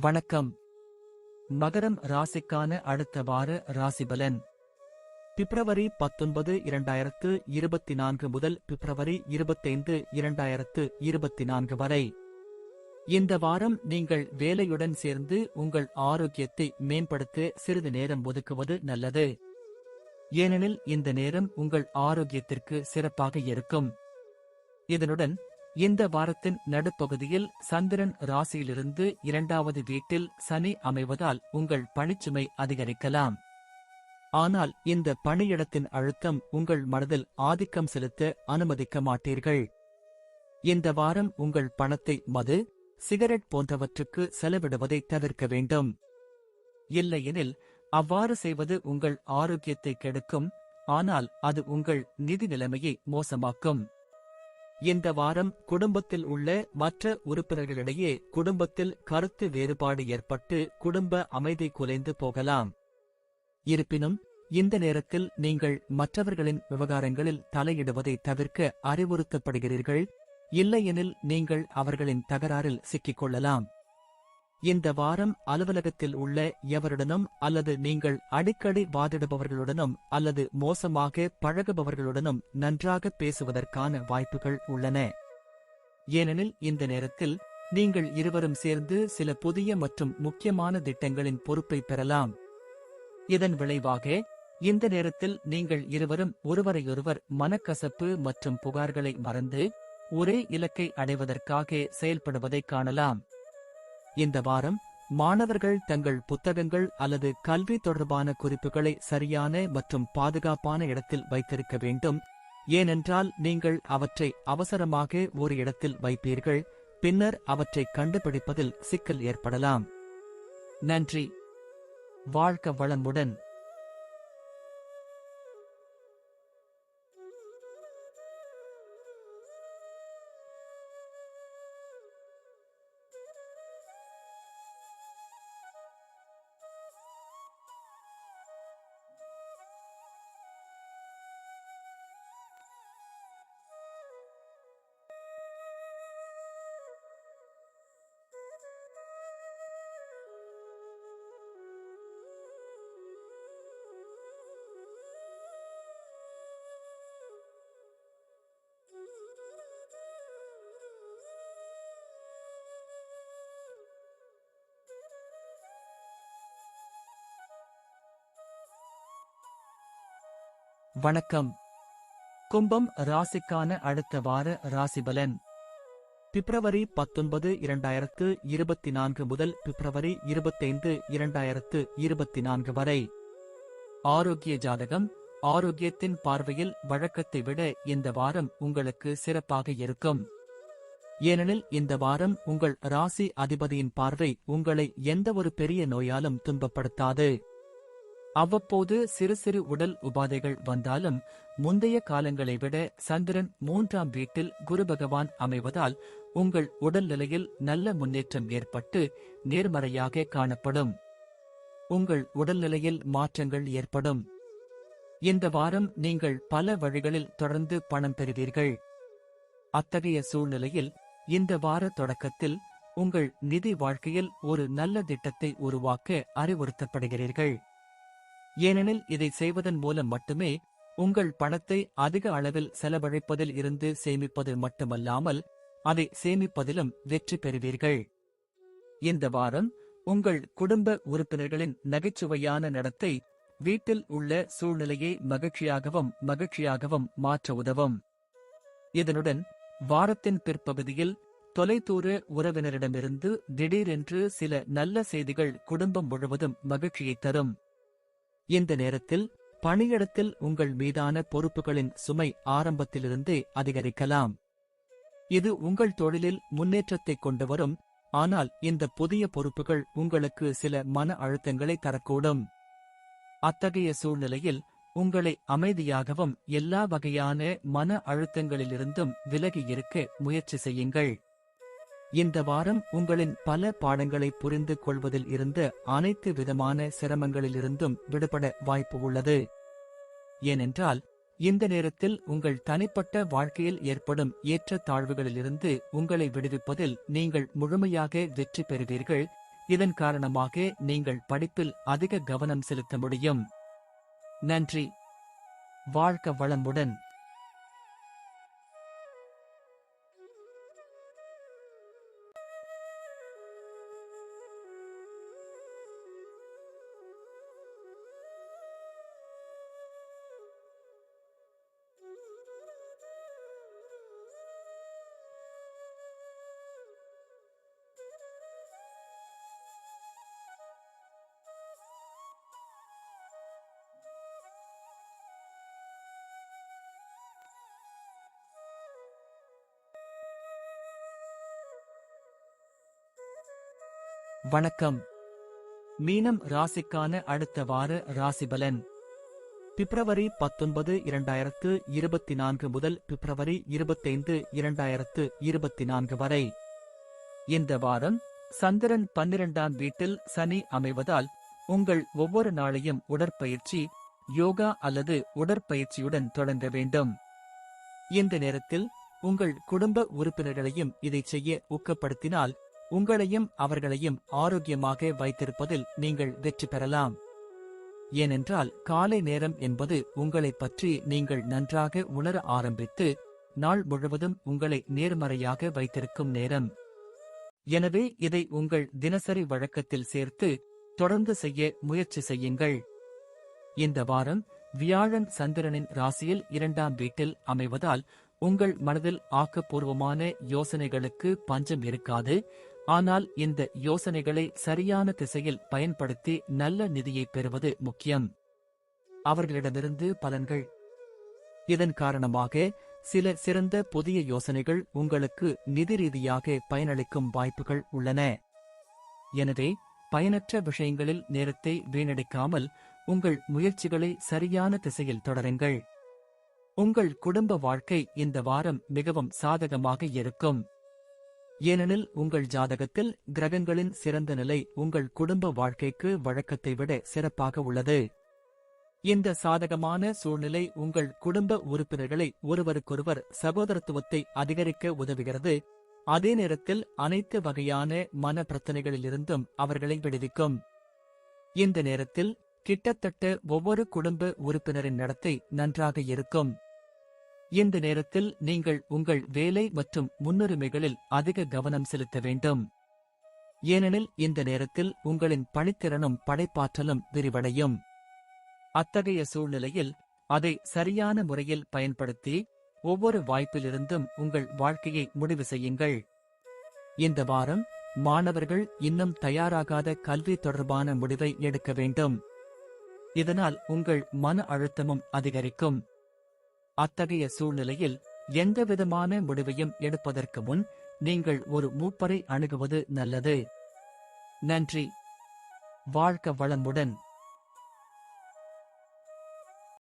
வணக்கம். மகரம் ராசிக்கான அடுத்த வார ராசிபலன் பிப்ரவரி பத்தொன்பது இரண்டாயிரத்து இருபத்தி நான்கு முதல் பிப்ரவரி இருபத்தைந்து இரண்டாயிரத்து இருபத்தி நான்கு வரை. இந்த வாரம் நீங்கள் வேலையுடன் சேர்ந்து உங்கள் ஆரோக்கியத்தை மேம்படுத்த சிறிது நேரம் ஒதுக்குவது நல்லது. ஏனெனில் இந்த நேரம் உங்கள் ஆரோக்கியத்திற்கு சிறப்பாக இருக்கும். இதனுடன் இந்த வாரத்தின் நடுப்பகுதியில் சந்திரன் ராசியிலிருந்து இரண்டாவது வீட்டில் சனி அமைவதால் உங்கள் பணிச்சுமை அதிகரிக்கலாம். ஆனால் இந்த பணியிடத்தின் அழுத்தம் உங்கள் மனதில் ஆதிக்கம் செலுத்த அனுமதிக்க மாட்டீர்கள். இந்த வாரம் உங்கள் பணத்தை மது சிகரெட் போன்றவற்றுக்கு செலவிடுவதை தவிர்க்க வேண்டும். இல்லையெனில் அவ்வாறு செய்வது உங்கள் ஆரோக்கியத்தை கெடுக்கும் ஆனால் அது உங்கள் நிதி நிலைமையை மோசமாக்கும். இந்த வாரம் குடும்பத்தில் உள்ள மற்ற உறுப்பினர்களிடையே குடும்பத்தில் கருத்து வேறுபாடு ஏற்பட்டு குடும்ப அமைதி குலைந்து போகலாம். இருப்பினும் இந்த நேரத்தில் நீங்கள் மற்றவர்களின் விவகாரங்களில் தலையிடுவதை தவிர்க்க அறிவுறுத்தப்படுகிறீர்கள். இல்லையெனில் நீங்கள் அவர்களின் தகராறில் சிக்கிக் கொள்ளலாம். இந்த வாரம் அலுவலகத்தில் உள்ள எவருடனும் அல்லது நீங்கள் அடிக்கடி வாதிடுபவர்களுடனும் அல்லது மோசமாக பழகுபவர்களுடனும் நன்றாக பேசுவதற்கான வாய்ப்புகள் உள்ளன. ஏனெனில் இந்த நேரத்தில் நீங்கள் இருவரும் சேர்ந்து சில புதிய மற்றும் முக்கியமான திட்டங்களின் பொறுப்பை பெறலாம். இதன் விளைவாக இந்த நேரத்தில் நீங்கள் இருவரும் ஒருவரையொருவர் மனக்கசப்பு மற்றும் புகார்களை மறந்து ஒரே இலக்கை அடைவதற்காக செயல்படுவதைக் காணலாம். இந்த வாரம் மாணவர்கள் தங்கள் புத்தகங்கள் அல்லது கல்வி தொடர்பான குறிப்புகளை சரியான மற்றும் பாதுகாப்பான இடத்தில் வைத்திருக்க வேண்டும். ஏனென்றால் நீங்கள் அவற்றை அவசரமாக ஒரு இடத்தில் வைப்பீர்கள் பின்னர் அவற்றை கண்டுபிடிப்பதில் சிக்கல் ஏற்படலாம். நன்றி. வாழ்க்க வளமுடன். வணக்கம். கும்பம் ராசிக்கான அடுத்த வார ராசிபலன். பிப்ரவரி பத்தொன்பது இரண்டாயிரத்து இருபத்தி நான்கு முதல் பிப்ரவரி இருபத்தைந்து இரண்டாயிரத்து இருபத்தி நான்கு வரை. ஆரோக்கிய ஜாதகம் ஆரோக்கியத்தின் பார்வையில் வழக்கத்தை விட இந்த வாரம் உங்களுக்கு சிறப்பாக இருக்கும். ஏனெனில் இந்த வாரம் உங்கள் ராசி அதிபதியின் பார்வை உங்களை எந்தவொரு பெரிய நோயாலும் துன்பப்படுத்தாது. அவ்வப்போது சிறு சிறு உடல் உபாதைகள் வந்தாலும் முந்தைய காலங்களை விட சந்திரன் மூன்றாம் வீட்டில் குரு பகவான் அமைவதால் உங்கள் உடல்நிலையில் நல்ல முன்னேற்றம் ஏற்பட்டு நேர்மறையாக காணப்படும். உங்கள் உடல்நிலையில் மாற்றங்கள் ஏற்படும். இந்த வாரம் நீங்கள் பல வழிகளில் தொடர்ந்து பணம் பெறுவீர்கள். அத்தகைய சூழ்நிலையில் இந்த வார தொடக்கத்தில் உங்கள் நிதி வாழ்க்கையில் ஒரு நல்ல திட்டத்தை உருவாக்க அறிவுறுத்தப்படுகிறீர்கள். ஏனெனில் இதை செய்வதன் மூலம் மட்டுமே உங்கள் பணத்தை அதிக அளவில் செலவழிப்பதில் இருந்து சேமிப்பது மட்டுமல்லாமல் அதை சேமிப்பதிலும் வெற்றி பெறுவீர்கள். இந்த வாரம் உங்கள் குடும்ப உறுப்பினர்களின் நகைச்சுவையான நடத்தை வீட்டில் உள்ள சூழ்நிலையை மகிழ்ச்சியாகவும் மகிழ்ச்சியாகவும் மாற்ற உதவும். இதனுடன் வாரத்தின் பிற்பகுதியில் தொலைதூர உறவினரிடமிருந்து திடீரென்று சில நல்ல செய்திகள் குடும்பம் முழுவதும் மகிழ்ச்சியை தரும். இந்த நேரத்தில் பணியிடத்தில் உங்கள் மீதான பொறுப்புகளின் சுமை ஆரம்பத்திலிருந்தே அதிகரிக்கலாம். இது உங்கள் தொழிலில் முன்னேற்றத்தை கொண்டு வரும் ஆனால் இந்த புதிய பொறுப்புகள் உங்களுக்கு சில மன அழுத்தங்களை தரக்கூடும். அத்தகைய சூழ்நிலையில் உங்களை அமைதியாகவும் எல்லா வகையான மன அழுத்தங்களிலிருந்தும் விலகி இருக்க முயற்சி செய்யுங்கள். இந்த வாரம் உங்களின் பல பாடங்களை புரிந்து கொள்வதில் இருந்து அனைத்து விதமான சிரமங்களிலிருந்தும் விடுபட வாய்ப்பு உள்ளது. ஏனென்றால் இந்த நேரத்தில் உங்கள் தனிப்பட்ட வாழ்க்கையில் ஏற்படும் ஏற்ற தாழ்வுகளிலிருந்து உங்களை விடுவிப்பதில் நீங்கள் முழுமையாக வெற்றி பெறுவீர்கள். இதன் காரணமாக நீங்கள் படிப்பில் அதிக கவனம் செலுத்த முடியும். நன்றி. வாழ்க வளமுடன். வணக்கம். மீனம் ராசிக்கான அடுத்த வார ராசிபலன். பிப்ரவரி பத்தொன்பது இரண்டாயிரத்து இருபத்தி நான்கு முதல் பிப்ரவரி இருபத்தைந்து இரண்டாயிரத்து இருபத்தி நான்கு வரை. இந்த வாரம் சந்திரன் பன்னிரண்டாம் வீட்டில் சனி அமைவதால் உங்கள் ஒவ்வொரு நாளையும் உடற்பயிற்சி யோகா அல்லது உடற்பயிற்சியுடன் தொடங்க வேண்டும். இந்த நேரத்தில் உங்கள் குடும்ப உறுப்பினர்களையும் இதை செய்ய ஊக்கப்படுத்தினால் உங்களையும் அவர்களையும் ஆரோக்கியமாக வைத்திருப்பதில் நீங்கள் வெற்றி பெறலாம். ஏனென்றால் காலை நேரம் என்பது உங்களைப் பற்றி நீங்கள் நன்றாக உணர ஆரம்பித்து நாள் முழுவதும் உங்களை நேர்மறையாக வைத்திருக்கும் நேரம். எனவே இதை உங்கள் தினசரி வழக்கத்தில் சேர்த்து தொடர்ந்து செய்ய முயற்சி செய்யுங்கள். இந்த வாரம் வியாழன் சந்திரனின் ராசியில் இரண்டாம் வீட்டில் அமைவதால் உங்கள் மனதில் ஆக்கப்பூர்வமான யோசனைகளுக்கு பஞ்சம் இருக்காது ஆனால் இந்த யோசனைகளை சரியான திசையில் பயன்படுத்தி நல்ல நிதியை பெறுவது முக்கியம். அவர்களிடமிருந்து பலன்கள். இதன் காரணமாக சில சிறந்த புதிய யோசனைகள் உங்களுக்கு நிதி ரீதியாக பயனளிக்கும் வாய்ப்புகள் உள்ளன. எனவே பயனற்ற விஷயங்களில் நேரத்தை வீணடிக்காமல் உங்கள் முயற்சிகளை சரியான திசையில் தொடருங்கள். உங்கள் குடும்ப வாழ்க்கை இந்த வாரம் மிகவும் சாதகமாக இருக்கும். ஏனெனில் உங்கள் ஜாதகத்தில் கிரகங்களின் சிறந்த நிலை உங்கள் குடும்ப வாழ்க்கைக்கு வழக்கத்தை விட சிறப்பாக உள்ளது. இந்த சாதகமான சூழ்நிலை உங்கள் குடும்ப உறுப்பினர்களை ஒருவருக்கொருவர் சகோதரத்துவத்தை அதிகரிக்க உதவுகிறது. அதே நேரத்தில் அனைத்து வகையான மன பிரச்சனைகளிலிருந்தும் அவர்களை விடுவிக்கும். இந்த நேரத்தில் கிட்டத்தட்ட ஒவ்வொரு குடும்ப உறுப்பினரின் நடத்தை நன்றாக இருக்கும். இந்த நேரத்தில் நீங்கள் உங்கள் வேலை மற்றும் முன்னுரிமைகளில் அதிக கவனம் செலுத்த வேண்டும். ஏனெனில் இந்த நேரத்தில் உங்களின் பணித்திறனும் படைப்பாற்றலும் விரிவடையும். அத்தகைய சூழ்நிலையில் அதை சரியான முறையில் பயன்படுத்தி ஒவ்வொரு வாய்ப்பிலிருந்தும் உங்கள் வாழ்க்கையை முடிவு செய்யுங்கள். இந்த வாரம் மாணவர்கள் இன்னும் தயாராகாத கல்வி தொடர்பான முடிவை எடுக்க வேண்டும். இதனால் உங்கள் மன அழுத்தமும் அதிகரிக்கும். அத்தகைய சூழ்நிலையில் எந்தவிதமான முடிவையும் எடுப்பதற்கு முன் நீங்கள் ஒரு மூப்பரை அணுகுவது நல்லது. நன்றி. வாழ்க வளமுடன்.